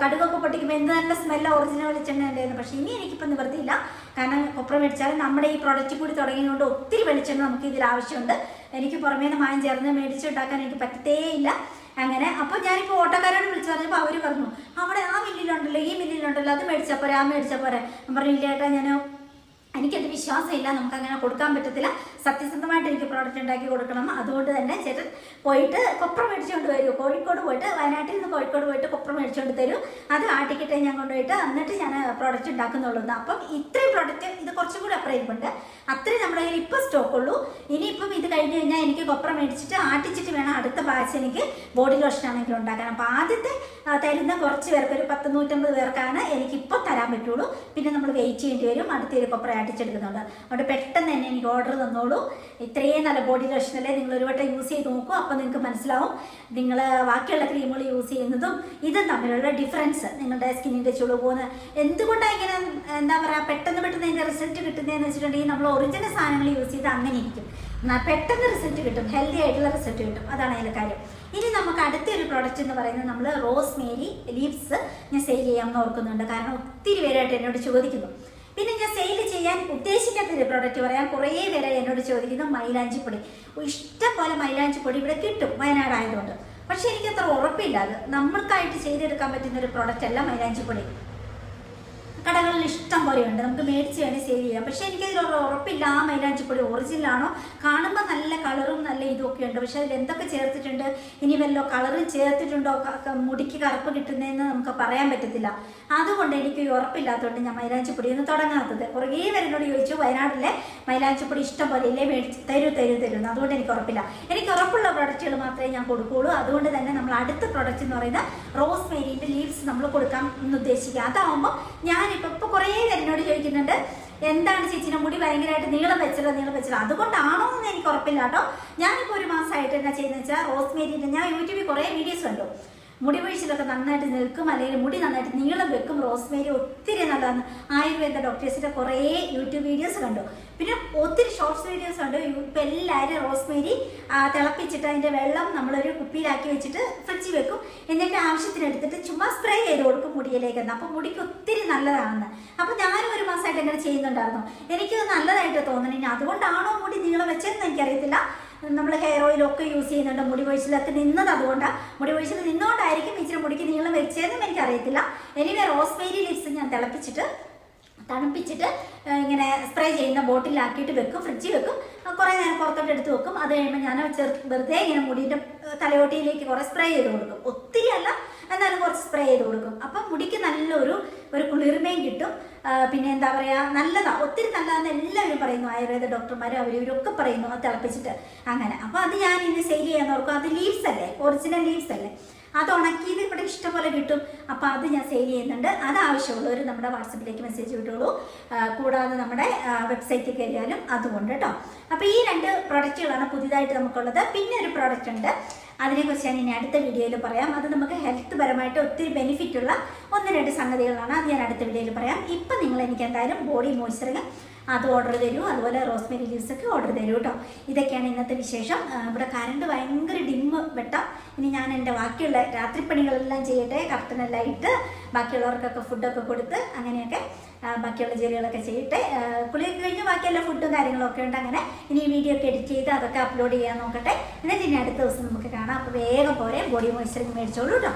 കടുകൊക്കെ പൊട്ടിക്കുമ്പോൾ എന്ത് നല്ല സ്മെല്ല ഒറിജിനൽ വെളിച്ചെണ്ണ ഉണ്ടായിരുന്നു. പക്ഷേ ഇനി എനിക്കിപ്പോൾ നിവൃത്തിയില്ല. കാരണം കൊപ്ര മേടിച്ചാൽ നമ്മുടെ ഈ പ്രൊഡക്റ്റ് കൂടി തുടങ്ങിയതുകൊണ്ട് ഒത്തിരി വെളിച്ചെണ്ണ നമുക്ക് ഇതിൽ ആവശ്യമുണ്ട്. എനിക്ക് പുറമേ നിന്ന് മായം ചേർന്ന് മേടിച്ചുണ്ടാക്കാൻ എനിക്ക് പറ്റത്തേ ഇല്ല. അങ്ങനെ. അപ്പോൾ ഞാനിപ്പോൾ ഓട്ടോക്കാരോട് വിളിച്ചു പറഞ്ഞപ്പോൾ അവർ പറഞ്ഞു അവിടെ ആ മില്ലിലുണ്ടല്ലോ ഈ മില്ലിലുണ്ടല്ലോ അത് മേടിച്ചാൽ പോരെ ആ മേടിച്ചാൽ പോരെ. ഞാൻ പറഞ്ഞു ഇല്ല ഏട്ടാ ഞാൻ എനിക്കത് വിശ്വാസമില്ല നമുക്ക് അങ്ങനെ കൊടുക്കാൻ പറ്റത്തില്ല. സത്യസന്ധമായിട്ട് എനിക്ക് പ്രോഡക്റ്റ് ഉണ്ടാക്കി കൊടുക്കണം. അതുകൊണ്ട് തന്നെ ചേട്ടൻ പോയിട്ട് കൊപ്ര മേടിച്ചുകൊണ്ട് വരൂ. കോഴിക്കോട് പോയിട്ട് വയനാട്ടിൽ നിന്ന് കോഴിക്കോട് പോയിട്ട് കൊപ്ര മേടിച്ചുകൊണ്ട് തരൂ. അത് ആ ടിക്കറ്റ് ഞാൻ കൊണ്ടുപോയിട്ട് എന്നിട്ട് ഞാൻ പ്രോഡക്റ്റ് ഉണ്ടാക്കുന്നുള്ളൂ. അപ്പം ഇത്രയും പ്രോഡക്റ്റ് ഇത് കുറച്ചും കൂടി അപ്രൈവുണ്ട് അത്രയും നമ്മുടെ കയ്യിൽ ഇപ്പോൾ സ്റ്റോക്ക് ഉള്ളൂ. ഇനിയിപ്പം ഇത് കഴിഞ്ഞ് കഴിഞ്ഞാൽ എനിക്ക് കൊപ്ര മേടിച്ചിട്ട് ആട്ടിച്ചിട്ട് വേണം അടുത്ത ബാച്ച് എനിക്ക് ബോഡി ലോഷൻ ആണെങ്കിൽ ഉണ്ടാക്കാൻ. അപ്പോൾ ആദ്യത്തെ തരുന്ന കുറച്ച് പേർക്ക് ഒരു പത്ത് നൂറ്റമ്പത് പേർക്കാണ് എനിക്കിപ്പോൾ തരാൻ പറ്റുള്ളൂ. പിന്നെ നമ്മൾ വെയിറ്റ് ചെയ്യേണ്ടി വരും. അടുത്തൊരു കൊപ്ര ആട്ടിച്ചെടുക്കുന്നുണ്ട് അതുകൊണ്ട് പെട്ടെന്ന് തന്നെ എനിക്ക് ഓർഡർ തന്നോളൂ. ഇത്രയും നല്ല ബോഡി ലോഷനല്ലേ നിങ്ങൾ ഒരു വട്ടം യൂസ് ചെയ്ത് നോക്കൂ. അപ്പോൾ നിങ്ങൾക്ക് മനസ്സിലാവും നിങ്ങൾ ബാക്കിയുള്ള ക്രീമുകൾ യൂസ് ചെയ്യുന്നതും ഇതും തമ്മിലുള്ള ഡിഫറൻസ് നിങ്ങളുടെ സ്കിന്നിന്റെ ചുളിപോന്ന് എന്തുകൊണ്ടാണ് ഇങ്ങനെ എന്താ പറയുക പെട്ടെന്ന് പെട്ടെന്ന് അതിന്റെ റിസൾട്ട് കിട്ടുന്നതെന്ന് വെച്ചിട്ടുണ്ടെങ്കിൽ നമ്മൾ ഒറിജിനൽ സാധനങ്ങൾ യൂസ് ചെയ്ത് അങ്ങനെ ഇരിക്കും. പെട്ടെന്ന് റിസൾട്ട് കിട്ടും ഹെൽത്തി ആയിട്ടുള്ള റിസൾട്ട് കിട്ടും. അതാണ് അതിന്റെ കാര്യം. ഇനി നമുക്ക് അടുത്തൊരു പ്രോഡക്റ്റ് എന്ന് പറയുന്നത് നമ്മൾ റോസ് മേരി ലീവ്സ് ഞാൻ സെയിൽ ചെയ്യാമെന്ന് ഓർക്കുന്നുണ്ട്. കാരണം ഒത്തിരി പേരായിട്ട് എന്നോട് ചോദിക്കുന്നു. പിന്നെ ഞാൻ സെയിൽ ചെയ്യാൻ ഉദ്ദേശിക്കാത്ത ഒരു പ്രോഡക്റ്റ് പറയാൻ കുറേ പേരെ എന്നോട് ചോദിക്കുന്നു മൈലാഞ്ചിപ്പൊടി ഇഷ്ടം പോലെ മൈലാഞ്ചിപ്പൊടി ഇവിടെ കിട്ടും വയനാടായതുകൊണ്ട്. പക്ഷെ എനിക്കത്ര ഉറപ്പില്ല. അത് നമ്മൾക്കായിട്ട് ചെയ്തെടുക്കാൻ പറ്റുന്ന ഒരു പ്രോഡക്റ്റ് അല്ല മൈലാഞ്ചിപ്പൊടി കടകളിൽ ഇഷ്ടം പോലെ ഉണ്ട് നമുക്ക് മേടിച്ച് വേണേൽ സേവ് ചെയ്യാം. പക്ഷേ എനിക്കതിൽ ഒരു ഉറപ്പില്ല. ആ മൈലാഞ്ചിപ്പൊടി ഒറിജിനലാണോ കാണുമ്പോൾ നല്ല കളറും നല്ല ഇതൊക്കെ ഉണ്ട്. പക്ഷേ അതിൽ എന്തൊക്കെ ചേർത്തിട്ടുണ്ട്? ഇനി വല്ലോ കളറും ചേർത്തിട്ടുണ്ടോ? മുടിക്ക് കറുപ്പ് കിട്ടുന്നതെന്ന് നമുക്ക് പറയാൻ പറ്റത്തില്ല. അതുകൊണ്ട് എനിക്ക് ഉറപ്പില്ലാത്തതുകൊണ്ട് ഞാൻ മൈലാഞ്ചിപ്പൊടി ഒന്ന് തുടങ്ങാത്തത്. കുറേ പേരെന്നോട് ചോദിച്ചു വയനാട്ടിലെ മൈലാഞ്ചിപ്പൊടി ഇഷ്ടം പോലെ ഇല്ലേ? മേടിച്ച് തരൂ തരൂ തരൂ. അതുകൊണ്ട് എനിക്ക് ഉറപ്പില്ല. എനിക്ക് ഉറപ്പുള്ള പ്രൊഡക്റ്റുകൾ മാത്രമേ ഞാൻ കൊടുക്കുകയുള്ളൂ അതുകൊണ്ട് തന്നെ നമ്മൾ അടുത്ത പ്രൊഡക്റ്റ് എന്ന് പറയുന്നത് റോസ് മേരിന്റെ ലീവ്സ് നമ്മൾ കൊടുക്കാം എന്ന് ഉദ്ദേശിക്കുക. അതാവുമ്പോൾ ഞാനിപ്പോൾ ഇപ്പൊ കുറേ പേര് എന്നോട് ചോദിക്കുന്നുണ്ട് എന്താണ് ചേച്ചിയുടെ മുടി ഭയങ്കരമായിട്ട് നീളം വെച്ചല്ലോ നീളം വെച്ചല്ലോ അതുകൊണ്ടാണോ എന്ന് എനിക്ക് ഉറപ്പില്ല കേട്ടോ. ഞാനിപ്പോൾ ഒരു മാസമായിട്ട് എന്നാ ചെയ്യുന്നത് വെച്ചാൽ റോസ് മേരിന്റെ ഞാൻ യൂട്യൂബിൽ കുറേ വീഡിയോസ് കണ്ടു. മുടി വീഴ്ചയിലൊക്കെ നന്നായിട്ട് നിൽക്കും അല്ലെങ്കിൽ മുടി നന്നായിട്ട് നീളം വെക്കും റോസ്മേരി ഒത്തിരി നല്ലതാണ്. ആയുർവേദ ഡോക്ടേഴ്സിന്റെ കുറേ യൂട്യൂബ് വീഡിയോസ് കണ്ടു. പിന്നെ ഒത്തിരി ഷോർട്സ് വീഡിയോസ് കണ്ടു. ഇപ്പം എല്ലാവരും റോസ്മേരി തിളപ്പിച്ചിട്ട് അതിന്റെ വെള്ളം നമ്മളൊരു കുപ്പിയിലാക്കി വെച്ചിട്ട് ഫ്രിഡ്ജിൽ വെക്കും. എന്നിട്ട് ആവശ്യത്തിനെടുത്തിട്ട് ചുമ്മാ സ്പ്രേ ചെയ്ത് കൊടുക്കും മുടിയിലേക്ക് അപ്പോൾ മുടിക്ക് ഒത്തിരി നല്ലതാണെന്ന്. അപ്പോൾ ഞാനും ഒരു മാസമായിട്ട് ഇങ്ങനെ ചെയ്യുന്നുണ്ടായിരുന്നു. എനിക്കത് നല്ലതായിട്ട് തോന്നുന്നു ഇനി അതുകൊണ്ടാണോ മുടി നീളം വെച്ചതെന്ന് എനിക്കറിയത്തില്ല. നമ്മൾ ഹെയർ ഓയിലൊക്കെ യൂസ് ചെയ്യുന്നുണ്ട്. മുടി കൊഴിച്ചിലൊക്കെ നിന്നത് അതുകൊണ്ടാണ് മുടി കൊഴിച്ചിൽ നിന്നുകൊണ്ടായിരിക്കും ഇച്ചിരി മുടിക്ക് നീളം വെച്ചതെന്നും എനിക്കറിയത്തില്ല. റോസ് റോസ്മേരി ലിപ്സ് ഞാൻ തിളപ്പിച്ചിട്ട് തണുപ്പിച്ചിട്ട് ഇങ്ങനെ സ്പ്രേ ചെയ്യുന്ന ബോട്ടിലാക്കിയിട്ട് വെക്കും ഫ്രിഡ്ജിൽ വെക്കും. കുറേ നേരം പുറത്തോട്ട് എടുത്ത് വെക്കും. അത് കഴിയുമ്പോൾ ഞാൻ വെറുതെ ഇങ്ങനെ മുടിയുടെ തലയോട്ടിയിലേക്ക് കുറേ സ്പ്രേ ചെയ്ത് കൊടുക്കും. ഒത്തിരി അല്ല എന്നാലും കുറച്ച് സ്പ്രേ ചെയ്ത് കൊടുക്കും. അപ്പം മുടിക്ക് നല്ലൊരു ഒരു കുളിർമയും കിട്ടും. പിന്നെ എന്താ പറയുക നല്ലതാണ് ഒത്തിരി നല്ലതാന്ന് എല്ലാവരും പറയുന്നു. ആയുർവേദ ഡോക്ടർമാരും അവർ ഇവരൊക്കെ പറയുന്നു അത് തിളപ്പിച്ചിട്ട്. അങ്ങനെ. അപ്പോൾ അത് ഞാൻ ഇനി സെയിൽ ചെയ്യാൻ ഓർക്കും. അത് ലീവ്സ് അല്ലേ? ഒറിജിനൽ ലീവ്സ് അല്ലേ? അത് ഉണക്കിയത് ഇവിടെ ഇഷ്ടംപോലെ കിട്ടും. അപ്പോൾ അത് ഞാൻ സെയിൽ ചെയ്യുന്നുണ്ട്. അത് ആവശ്യമുള്ളവർ നമ്മുടെ വാട്സപ്പിലേക്ക് മെസ്സേജ് വിട്ടോളൂ. കൂടാതെ നമ്മുടെ വെബ്സൈറ്റിൽ കയറിയാലും അതുകൊണ്ട് കേട്ടോ അപ്പോൾ ഈ രണ്ട് പ്രൊഡക്റ്റുകളാണ് പുതിയതായിട്ട് നമുക്കുള്ളത്. പിന്നെ ഒരു പ്രോഡക്റ്റ് ഉണ്ട്. അതിനെക്കുറിച്ച് ഞാൻ ഇനി അടുത്ത വീഡിയോയിൽ പറയാം. അത് നമുക്ക് ഹെൽത്ത് പരമായിട്ട് ഒത്തിരി ബെനിഫിറ്റ് ഉള്ള ഒന്ന് രണ്ട് സംഗതികളാണ്. അത് ഞാൻ അടുത്ത വീഡിയോയിൽ പറയാം. ഇപ്പം നിങ്ങൾ എനിക്ക് എന്തായാലും ബോഡി മോയ്സ്ചറിങ് അത് ഓർഡർ തരൂ. അതുപോലെ റോസ്മേരി ലീവ്സ് ഒക്കെ ഓർഡർ തരൂ കേട്ടോ ഇതൊക്കെയാണ് ഇന്നത്തെ വിശേഷം. ഇവിടെ കറണ്ട് ഭയങ്കര ഡിമ്മ് വെട്ടം. ഇനി ഞാൻ എന്റെ ബാക്കിയുള്ള രാത്രിപ്പണികളെല്ലാം ചെയ്യട്ടെ. കർട്ടനെല്ലാം ഇട്ട് ബാക്കിയുള്ളവർക്കൊക്കെ ഫുഡൊക്കെ കൊടുത്ത് അങ്ങനെയൊക്കെ ബാക്കിയുള്ള ജോലികളൊക്കെ ചെയ്യട്ടെ കുളിയൊക്കെ കഴിഞ്ഞ് ബാക്കിയെല്ലാം ഫുഡും കാര്യങ്ങളൊക്കെ ഉണ്ട് അങ്ങനെ. ഇനി വീഡിയോ ഒക്കെ എഡിറ്റ് ചെയ്ത് അതൊക്കെ അപ്ലോഡ് ചെയ്യാൻ നോക്കട്ടെ. എന്നിട്ട് ഇനി അടുത്ത ദിവസം നമുക്ക് കാണാം. അപ്പോൾ വേഗം പോരെ. ബോഡി മോയ്സ്ചറിങ് മേടിച്ചോളൂ കേട്ടോ